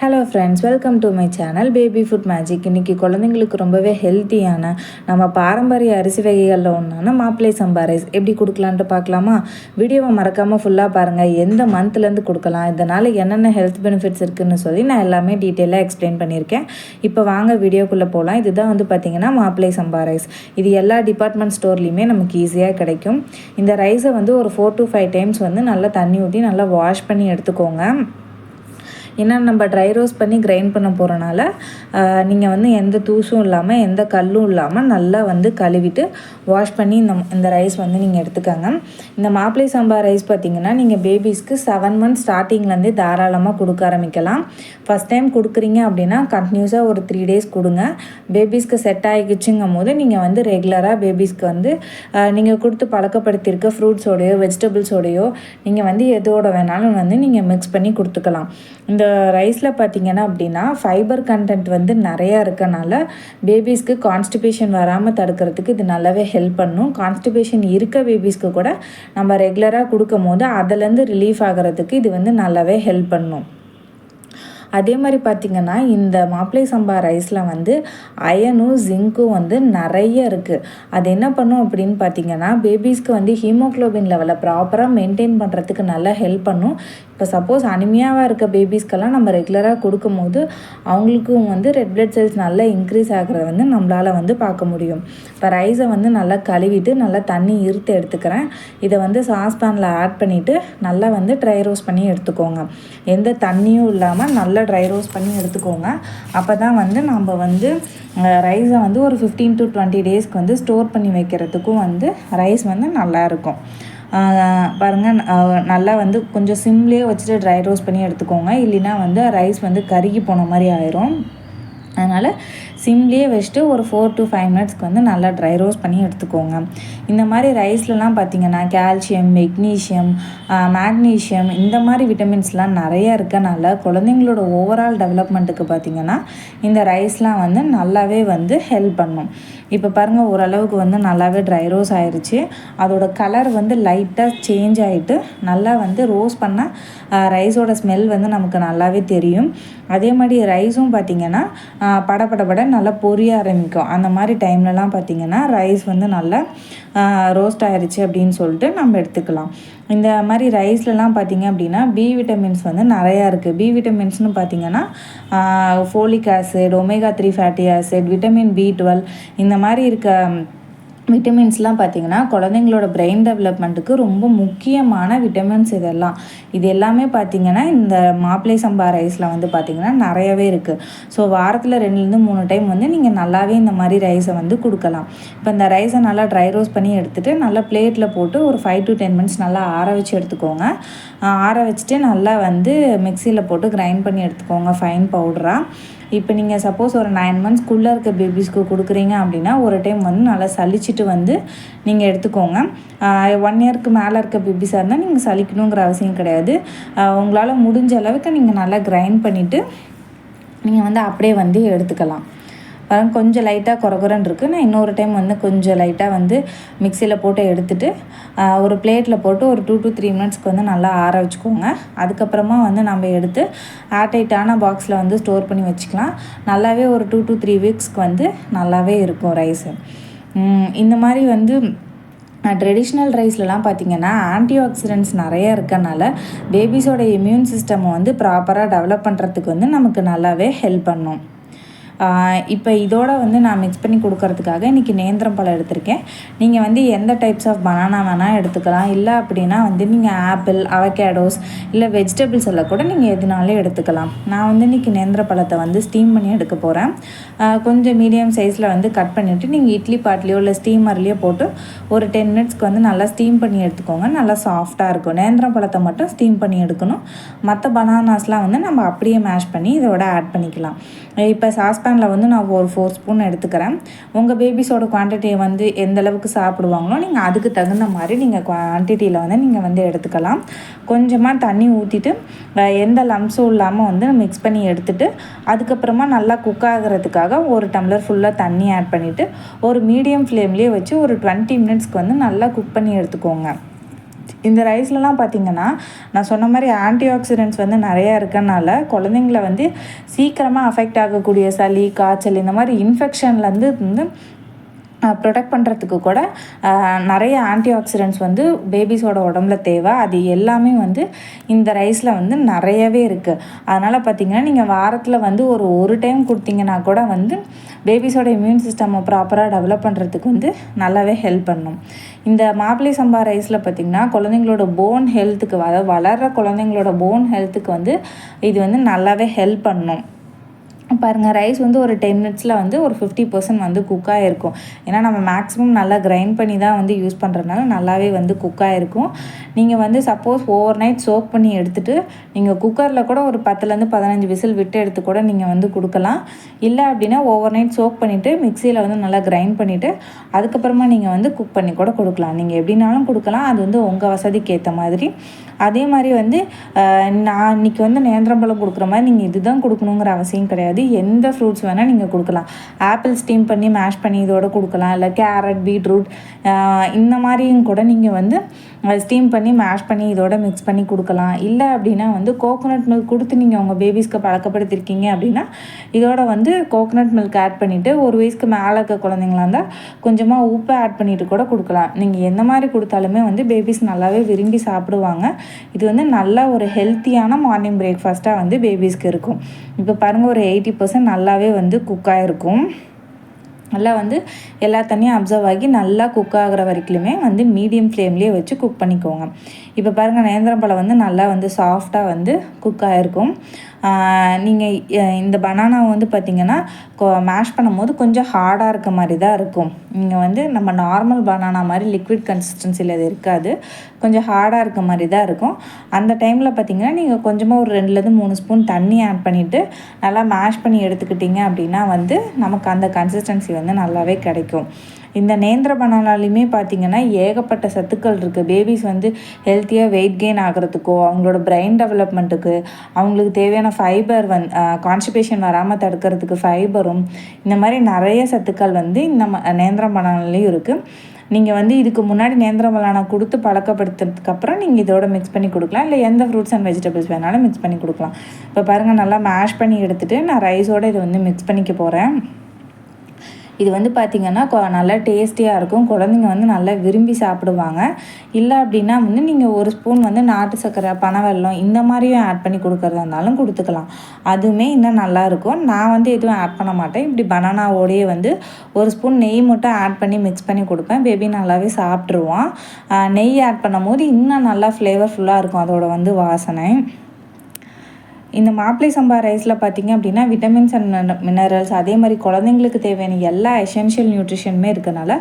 Hello friends welcome to my channel baby food magic இன்றைக்கி குழந்தைங்களுக்கு ரொம்பவே ஹெல்த்தியான நம்ம பாரம்பரிய அரிசி வகைகளில் ஒன்றான மாப்பிள்ளை சம்பா ரைஸ் எப்படி கொடுக்கலான்ட்டு பார்க்கலாமா? வீடியோவை மறக்காமல் ஃபுல்லாக பாருங்கள் எந்த மந்த்லேருந்து கொடுக்கலாம்? இதனால் என்னென்ன ஹெல்த் பெனிஃபிட்ஸ் இருக்குதுன்னு சொல்லி நான் எல்லாமே டீட்டெயிலாக எக்ஸ்பிளைன் பண்ணியிருக்கேன். இப்போ வாங்க வீடியோக்குள்ளே போகலாம் இதுதான் வந்து பார்த்திங்கன்னா மாப்பிள்ளை சம்பா ரைஸ் இது எல்லா டிபார்ட்மெண்ட் ஸ்டோர்லேயுமே நமக்கு ஈஸியாக கிடைக்கும். இந்த ரைஸை வந்து ஒரு ஃபோர் டு ஃபைவ் டைம்ஸ் வந்து நல்லா தண்ணி ஊற்றி நல்லா வாஷ் பண்ணி எடுத்துக்கோங்க. ஏன்னா நம்ம ட்ரை ரோஸ்ட் பண்ணி கிரைண்ட் பண்ண போகிறனால நீங்கள் வந்து எந்த தூசும் இல்லாமல் எந்த கல்லும் இல்லாமல் நல்லா வந்து கழுவிட்டு வாஷ் பண்ணி இந்த இந்த ரைஸ் வந்து நீங்கள் எடுத்துக்கோங்க. இந்த மாப்பிள்ளை சாம்பார் ரைஸ் பார்த்திங்கன்னா நீங்கள் பேபிஸ்க்கு செவன் மந்த்ஸ் ஸ்டார்டிங்லேருந்தே தாராளமாக கொடுக்க ஆரம்பிக்கலாம். ஃபஸ்ட் டைம் கொடுக்குறீங்க அப்படின்னா கண்டினியூஸாக ஒரு த்ரீ டேஸ் கொடுங்க. பேபிஸ்க்கு செட் ஆகிக்குச்சுங்கும் போது நீங்கள் வந்து ரெகுலராக பேபிஸ்க்கு வந்து நீங்கள் கொடுத்து பழக்கப்படுத்தியிருக்க ஃப்ரூட்ஸோடையோ வெஜிடபிள்ஸோடையோ நீங்கள் வந்து எதோட வேணாலும் வந்து நீங்கள் மிக்ஸ் பண்ணி கொடுத்துக்கலாம். இந்த ரைஸில் பார்த்திங்கன்னா அப்படின்னா ஃபைபர் கண்டென்ட் வந்து நிறையா இருக்கனால பேபிஸ்க்கு கான்ஸ்டிபேஷன் வராமல் தடுக்கிறதுக்கு இது நல்லாவே ஹெல்ப் பண்ணும். கான்ஸ்டிபேஷன் இருக்க பேபிஸ்க்கு கூட நம்ம ரெகுலராக கொடுக்கும் போது அதுலேருந்து ரிலீஃப் ஆகிறதுக்கு இது வந்து நல்லாவே ஹெல்ப் பண்ணும். அதே மாதிரி பார்த்திங்கன்னா இந்த மாப்பிளை சம்பா ரைஸில் வந்து அயனும் ஜிங்க்கும் வந்து நிறைய இருக்குது அது என்ன பண்ணும் அப்படின்னு பார்த்தீங்கன்னா பேபிஸ்க்கு வந்து ஹீமோக்ளோபின் லெவலை ப்ராப்பராக மெயின்டைன் பண்ணுறதுக்கு நல்லா ஹெல்ப் பண்ணும். இப்போ சப்போஸ் அனிமியாவாக இருக்க பேபிஸ்க்கெல்லாம் நம்ம ரெகுலராக கொடுக்கும்போது அவங்களுக்கும் வந்து ரெட் பிளட் செல்ஸ் நல்லா இன்க்ரீஸ் ஆகிறத வந்து நம்மளால் வந்து பார்க்க முடியும். இப்போ ரைஸை வந்து நல்லா கழுவிட்டு நல்லா தண்ணி இருத்து எடுத்துக்கிறேன். இதை வந்து சாஸ்பேனில் ஆட் பண்ணிவிட்டு நல்லா வந்து ட்ரை ரோஸ் பண்ணி எடுத்துக்கோங்க. எந்த தண்ணியும் இல்லாமல் நல்லா ட்ரை ரோஸ் பண்ணி எடுத்துக்கோங்க. அப்போ தான் வந்து நம்ம வந்து ரைஸை வந்து ஒரு ஃபிஃப்டீன் டு டுவெண்ட்டி டேஸ்க்கு வந்து ஸ்டோர் பண்ணி வைக்கிறதுக்கும் வந்து ரைஸ் வந்து நல்லாயிருக்கும் பாருங்கள் நல்லா வந்து கொஞ்சம் சிம்லேயே வச்சுட்டு ட்ரை ரோஸ்ட் பண்ணி எடுத்துக்கோங்க. இல்லைன்னா வந்து ரைஸ் வந்து கருகி போன மாதிரி ஆயிரும். அதனால் சிம்லேயே வச்சுட்டு ஒரு ஃபோர் டு ஃபைவ் மினிட்ஸ்க்கு வந்து நல்லா ட்ரை ரோஸ்ட் பண்ணி எடுத்துக்கோங்க. இந்த மாதிரி ரைஸ்லலாம் பார்த்திங்கன்னா கால்சியம் மெக்னீஷியம் மேக்னீஷியம் இந்த மாதிரி விட்டமின்ஸ்லாம் நிறைய இருக்கனால குழந்தைங்களோட ஓவரால் டெவலப்மெண்ட்டுக்கு பார்த்திங்கன்னா இந்த ரைஸ்லாம் வந்து நல்லாவே வந்து ஹெல்ப் பண்ணும். இப்போ பாருங்கள் ஓரளவுக்கு வந்து நல்லாவே ட்ரை ரோஸ் ஆயிடுச்சு அதோட கலர் வந்து லைட்டாக சேஞ்ச் ஆகிட்டு நல்லா வந்து ரோஸ் பண்ணால் ரைஸோட ஸ்மெல் வந்து நமக்கு நல்லாவே தெரியும். அதே மாதிரி ரைஸும் பார்த்திங்கன்னா படப்படப்பட நல்லா பொரிய ஆரம்பிக்கும். அந்த மாதிரி டைம்லலாம் பார்த்திங்கன்னா ரைஸ் வந்து நல்லா ரோஸ்ட் ஆயிடுச்சு அப்படின்னு சொல்லிட்டு நம்ம எடுத்துக்கலாம். இந்த மாதிரி ரைஸ்லலாம் பார்த்திங்க அப்படின்னா பி விட்டமின்ஸ் வந்து நிறையா இருக்குது பி விட்டமின்ஸ்னு பார்த்திங்கன்னா folic acid omega three fatty acid vitamin B twelve இந்த மாதிரி இருக்க விட்டமின்ஸ்லாம் பார்த்திங்கன்னா குழந்தைங்களோட பிரெயின் டெவலப்மெண்ட்டுக்கு ரொம்ப முக்கியமான விட்டமின்ஸ் இதெல்லாம். இது எல்லாமே பார்த்திங்கன்னா இந்த மாப்பிள்ளை சம்பா ரைஸில் வந்து பார்த்திங்கன்னா நிறையவே இருக்குது ஸோ வாரத்தில் ரெண்டுலேருந்து மூணு டைம் வந்து நீங்கள் நல்லாவே இந்த மாதிரி ரைஸை வந்து கொடுக்கலாம். இப்போ இந்த ரைஸை நல்லா ட்ரை ரோஸ் பண்ணி எடுத்துகிட்டு நல்லா பிளேட்டில் போட்டு ஒரு ஃபைவ் டு டென் மினிட்ஸ் நல்லா ஆற வச்சு எடுத்துக்கோங்க. ஆற வச்சுட்டு நல்லா வந்து மிக்சியில் போட்டு கிரைண்ட் பண்ணி எடுத்துக்கோங்க ஃபைன் பவுடராக இப்போ நீங்கள் சப்போஸ் ஒரு நைன் மந்த்ஸ்க்குள்ளே இருக்க பேபிஸ்க்கு கொடுக்குறீங்க அப்படின்னா ஒரு டைம் வந்து நல்லா சளிச்சிட்டு வந்து நீங்கள் எடுத்துக்கோங்க. ஒன் இயர்க்கு மேலே இருக்க பேபிஸாக இருந்தால் நீங்கள் சளிக்கணுங்கிற அவசியம் கிடையாது. உங்களால் முடிஞ்ச அளவுக்கு நீங்கள் நல்லா கிரைண்ட் பண்ணிவிட்டு நீங்கள் வந்து அப்படியே வந்து எடுத்துக்கலாம். பாருங்கள் கொஞ்சம் லைட்டாக குறகுறன்னு இருக்குது நான் இன்னொரு டைம் வந்து கொஞ்சம் லைட்டாக வந்து மிக்சியில் போட்டு எடுத்துட்டு ஒரு பிளேட்டில் போட்டு ஒரு டூ டு த்ரீ மினிட்ஸ்க்கு வந்து நல்லா ஆற வச்சுக்கோங்க. அதுக்கப்புறமா வந்து நம்ம எடுத்து ஏர்டைட்டான பாக்ஸில் வந்து ஸ்டோர் பண்ணி வச்சுக்கலாம். நல்லாவே ஒரு டூ டு த்ரீ வீக்ஸ்க்கு வந்து நல்லாவே இருக்கும் ரைஸு இந்த மாதிரி வந்து ட்ரெடிஷ்னல் ரைஸ்லலாம் பார்த்திங்கன்னா ஆன்டி ஆக்சிடென்ட்ஸ் நிறைய இருக்கனால பேபிஸோட இம்யூன் சிஸ்டம் வந்து ப்ராப்பராக டெவலப் பண்ணுறதுக்கு வந்து நமக்கு நல்லாவே ஹெல்ப் பண்ணும். இப்போ இதோட வந்து நான் மிக்ஸ் பண்ணி கொடுக்கறதுக்காக இன்றைக்கி நேந்திரம் பழம் எடுத்திருக்கேன். நீங்கள் வந்து எந்த டைப்ஸ் ஆஃப் பனானா வேணால் எடுத்துக்கலாம். இல்லை அப்படின்னா வந்து நீங்கள் ஆப்பிள் அவகேடோஸ் இல்லை வெஜிடபிள்ஸ் எல்லாம் கூட நீங்கள் எதுனாலும் எடுத்துக்கலாம். நான் வந்து இன்றைக்கி நேந்திர பழத்தை வந்து ஸ்டீம் பண்ணி எடுக்க போகிறேன் கொஞ்சம் மீடியம் சைஸில் வந்து கட் பண்ணிவிட்டு நீங்கள் இட்லி பாட்லேயோ இல்லை ஸ்டீமர்லேயோ போட்டு ஒரு டென் மினிட்ஸ்க்கு வந்து நல்லா ஸ்டீம் பண்ணி எடுத்துக்கோங்க. நல்லா சாஃப்டாக இருக்கும். நேந்திரம் பழத்தை மட்டும் ஸ்டீம் பண்ணி எடுக்கணும். மற்ற பனானாஸ்லாம் வந்து நம்ம அப்படியே மேஷ் பண்ணி இதோட ஆட் பண்ணிக்கலாம். இப்போ சாஸ்பேன் சாஸ்பேனில் வந்து நான் ஒரு ஃபோர் ஸ்பூன் எடுத்துக்கிறேன். உங்கள் பேபிஸோட குவான்டிட்டியை வந்து எந்த அளவுக்கு சாப்பிடுவாங்களோ நீங்கள் அதுக்கு தகுந்த மாதிரி நீங்கள் குவான்டிட்டியில் வந்து நீங்கள் வந்து எடுத்துக்கலாம். கொஞ்சமாக தண்ணி ஊற்றிட்டு எந்த லம்ஸும் இல்லாமல் வந்து மிக்ஸ் பண்ணி எடுத்துட்டு அதுக்கப்புறமா நல்லா குக் ஆகிறதுக்காக ஒரு டம்ளர் ஃபுல்லாக தண்ணி ஆட் பண்ணிவிட்டு ஒரு மீடியம் ஃப்ளேம்லேயே வச்சு ஒரு டுவெண்ட்டி மினிட்ஸ்க்கு வந்து நல்லா குக் பண்ணி எடுத்துக்கோங்க. இந்த ரைஸ்லலாம் பார்த்திங்கன்னா நான் சொன்ன மாதிரி ஆன்டி ஆக்சிடென்ட்ஸ் வந்து நிறையா இருக்கனால குழந்தைங்கள வந்து சீக்கிரமாக அஃபெக்ட் ஆகக்கூடிய சளி காய்ச்சல் இந்த மாதிரி இன்ஃபெக்ஷன்லேருந்து வந்து ப்ரொடெக்ட் பண்ணுறதுக்கு கூட நிறைய ஆன்டி ஆக்சிடென்ட்ஸ் வந்து பேபிஸோட உடம்புல தேவை. அது எல்லாமே வந்து இந்த ரைஸில் வந்து நிறையவே இருக்குது அதனால் பார்த்திங்கன்னா நீங்கள் வாரத்தில் வந்து ஒரு ஒரு டைம் கொடுத்தீங்கன்னா கூட வந்து பேபிஸோட இம்யூன் சிஸ்டம்மை ப்ராப்பராக டெவலப் பண்ணுறதுக்கு வந்து நல்லாவே ஹெல்ப் பண்ணும். இந்த மாப்பிள்ளை சம்பா ரைஸில் பார்த்திங்கன்னா குழந்தைங்களோட போன் ஹெல்த்துக்கு அதாவது வளர்கிற குழந்தைங்களோட போன் ஹெல்த்துக்கு வந்து இது வந்து நல்லாவே ஹெல்ப் பண்ணும். பாருங்கள் ரைஸ் வந்து ஒரு டென் மினிட்ஸில் வந்து ஒரு ஃபிஃப்டி பர்சன்ட் வந்து குக்காக இருக்கும் ஏன்னா நம்ம மேக்ஸிமம் நல்லா கிரைண்ட் பண்ணி தான் வந்து யூஸ் பண்ணுறதுனால நல்லாவே வந்து குக்காக இருக்கும் நீங்கள் வந்து சப்போஸ் ஓவர் நைட் சோக் பண்ணி எடுத்துகிட்டு நீங்கள் குக்கரில் கூட ஒரு பத்துலேருந்து பதினஞ்சு விசில் விட்டு எடுத்து கூட நீங்கள் வந்து கொடுக்கலாம். இல்லை அப்படின்னா ஓவர் நைட் சோக் பண்ணிவிட்டு மிக்சியில் வந்து நல்லா கிரைண்ட் பண்ணிவிட்டு அதுக்கப்புறமா நீங்கள் வந்து குக் பண்ணி கூட கொடுக்கலாம். நீங்கள் எப்படினாலும் கொடுக்கலாம். அது வந்து உங்கள் வசதிக்கு ஏற்ற மாதிரி. அதே மாதிரி வந்து நான் இன்றைக்கி வந்து நேந்திரம்பழம் கொடுக்குற மாதிரி நீங்கள் இதுதான் கொடுக்கணுங்கிற அவசியம் கிடையாது. வந்து எந்த ஃப்ரூட்ஸ் வேணால் நீங்கள் கொடுக்கலாம். ஆப்பிள் ஸ்டீம் பண்ணி மேஷ் பண்ணி இதோட கொடுக்கலாம். இல்லை கேரட் பீட்ரூட் இந்த மாதிரியும் கூட நீங்கள் வந்து ஸ்டீம் பண்ணி மேஷ் பண்ணி இதோட மிக்ஸ் பண்ணி கொடுக்கலாம். இல்லை அப்படின்னா வந்து கோகோனட் மில்க் கொடுத்து நீங்கள் உங்கள் பேபிஸ்க்கு பழக்கப்படுத்திருக்கீங்க அப்படின்னா இதோட வந்து கோகோனட் மில்க் ஆட் பண்ணிவிட்டு ஒரு வயசுக்கு மேலே இருக்க குழந்தைங்களா இருந்தால் கொஞ்சமாக உப்பு ஆட் பண்ணிவிட்டு கூட கொடுக்கலாம். நீங்கள் எந்த மாதிரி கொடுத்தாலுமே வந்து பேபிஸ் நல்லாவே விரும்பி சாப்பிடுவாங்க. இது வந்து நல்ல ஒரு ஹெல்த்தியான மார்னிங் பிரேக்ஃபாஸ்ட்டாக வந்து பேபிஸ்க்கு இருக்கும். இப்போ பாருங்கள் ஒரு எயிட்டி பர்சன்ட் நல்லாவே வந்து குக் ஆகிருக்கும் நல்லா வந்து எல்லா தண்ணியும் அப்சர்வ் ஆகி நல்லா குக் ஆகிற வரைக்குமே வந்து மீடியம் ஃப்ளேம்லேயே வச்சு குக் பண்ணிக்கோங்க. இப்போ பாருங்கள் நேந்திரம்பழம் வந்து நல்லா வந்து சாஃப்டாக வந்து குக் ஆகிருக்கும் நீங்கள் இந்த பனானா வந்து பார்த்திங்கன்னா மேஷ் பண்ணும்போது கொஞ்சம் ஹார்டாக இருக்க மாதிரி தான் இருக்கும். நீங்கள் வந்து நம்ம நார்மல் பனானா மாதிரி லிக்விட் கன்சிஸ்டன்சியில் அது இருக்காது. கொஞ்சம் ஹார்டாக இருக்க மாதிரி தான் இருக்கும். அந்த டைமில் பார்த்திங்கன்னா நீங்கள் கொஞ்சமாக ஒரு ரெண்டுலேருந்து மூணு ஸ்பூன் தண்ணி ஆட் பண்ணிவிட்டு நல்லா மேஷ் பண்ணி எடுத்துக்கிட்டிங்க அப்படின்னா வந்து நமக்கு அந்த கன்சிஸ்டன்சி வந்து நல்லாவே கிடைக்கும். இந்த நேந்திர பனானாலையுமே பார்த்திங்கன்னா ஏகப்பட்ட சத்துக்கள் இருக்குது பேபிஸ் வந்து ஹெல்த்தியாக வெயிட் கெயின் ஆகிறதுக்கோ அவங்களோட பிரெயின் டெவலப்மெண்ட்டுக்கு அவங்களுக்கு தேவையான ஃபைபர் வந் கான்ஸ்டிபேஷன் வராமல் தடுக்கிறதுக்கு ஃபைபரும் இந்த மாதிரி நிறைய சத்துக்கள் வந்து இந்த நேந்திரம் பனானாலையும் இருக்குது நீங்கள் வந்து இதுக்கு முன்னாடி நேந்திரம் பலானா கொடுத்து பழக்கப்படுத்துறதுக்கப்புறம் நீங்கள் இதோட மிக்ஸ் பண்ணி கொடுக்கலாம். இல்லை எந்த ஃப்ரூட்ஸ் அண்ட் வெஜிடபிள்ஸ் வேணாலும் மிக்ஸ் பண்ணி கொடுக்கலாம். இப்போ பாருங்கள் நல்லா மேஷ் பண்ணி எடுத்துகிட்டு நான் ரைஸோடு இதை வந்து மிக்ஸ் பண்ணிக்க போகிறேன் இது வந்து பார்த்திங்கன்னா நல்லா டேஸ்டியாக இருக்கும். குழந்தைங்க வந்து நல்லா விரும்பி சாப்பிடுவாங்க. இல்லை அப்படின்னா வந்து நீங்கள் ஒரு ஸ்பூன் வந்து நாட்டு சர்க்கரை பனவெல்லம் இந்த மாதிரியும் ஆட் பண்ணி கொடுக்குறதா இருந்தாலும் கொடுத்துக்கலாம். அதுவுமே இன்னும் நல்லாயிருக்கும் நான் வந்து எதுவும் ஆட் பண்ண மாட்டேன். இப்படி பனானாவோடையே வந்து ஒரு ஸ்பூன் நெய் மட்டும் ஆட் பண்ணி மிக்ஸ் பண்ணி கொடுப்பேன். பேபி நல்லாவே சாப்பிட்ருவான் நெய் ஆட் பண்ணும் போது இன்னும் நல்லா ஃப்ளேவர்ஃபுல்லாக இருக்கும் அதோட வந்து வாசனை. இந்த மாப்பிளை சம்பா ரைஸில் பார்த்திங்க அப்படின்னா விட்டமின்ஸ் அண்ட் மினரல்ஸ் அதே மாதிரி குழந்தைங்களுக்கு தேவையான எல்லா எசென்ஷியல் நியூட்ரிஷனுமே இருக்கனால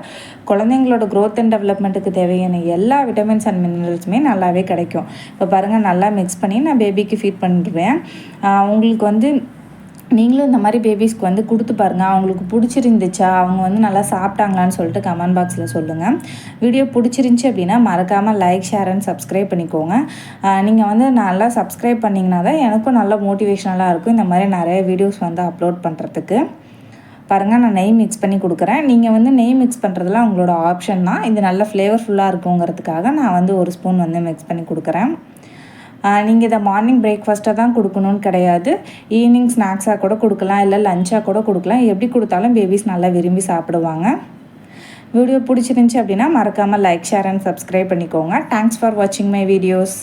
குழந்தைங்களோட க்ரோத் அண்ட் டெவலப்மெண்ட்டுக்கு தேவையான எல்லா விட்டமின்ஸ் அண்ட் மினரல்ஸுமே நல்லாவே கிடைக்கும். இப்போ பாருங்கள் நல்லா மிக்ஸ் பண்ணி நான் பேபிக்கு ஃபீட் பண்ணிடுவேன் உங்களுக்கு வந்து நீங்களும் இந்த மாதிரி பேபிஸ்க்கு வந்து கொடுத்து பாருங்கள் அவங்களுக்கு பிடிச்சிருந்துச்சா? அவங்க வந்து நல்லா சாப்பிட்டாங்களான்னு சொல்லிட்டு கமெண்ட் பாக்ஸில் சொல்லுங்கள் வீடியோ பிடிச்சிருந்துச்சி அப்படின்னா மறக்காமல் லைக் ஷேர் அண்ட் சப்ஸ்கிரைப் பண்ணிக்கோங்க. நீங்கள் வந்து நல்லா சப்ஸ்கிரைப் பண்ணிங்கன்னா தான் எனக்கும் நல்ல மோட்டிவேஷனலாக இருக்கும். இந்த மாதிரி நிறைய வீடியோஸ் வந்து அப்லோட் பண்ணுறதுக்கு பாருங்கள் நான் நெய் மிக்ஸ் பண்ணி கொடுக்குறேன். நீங்கள் வந்து நெய் மிக்ஸ் பண்ணுறதுலாம் உங்களோட ஆப்ஷன் தான். இது நல்ல ஃப்ளேவர்ஃபுல்லாக இருக்குங்கிறதுக்காக நான் வந்து ஒரு ஸ்பூன் வந்து மிக்ஸ் பண்ணி கொடுக்குறேன். நீங்கள் இதை மார்னிங் பிரேக்ஃபாஸ்ட்டாக தான் கொடுக்கணும்னு கிடையாது. ஈவினிங் ஸ்நாக்ஸாக கூட கொடுக்கலாம் இல்லை லஞ்சாக கூட கொடுக்கலாம். எப்படி கொடுத்தாலும் பேபிஸ் நல்லா விரும்பி சாப்பிடுவாங்க. வீடியோ பிடிச்சிருந்துச்சி அப்படின்னா மறக்காமல் லைக் ஷேர் அண்ட் சப்ஸ்கிரைப் பண்ணிக்கோங்க. தேங்க்ஸ் ஃபார் வாட்சிங் மை வீடியோஸ்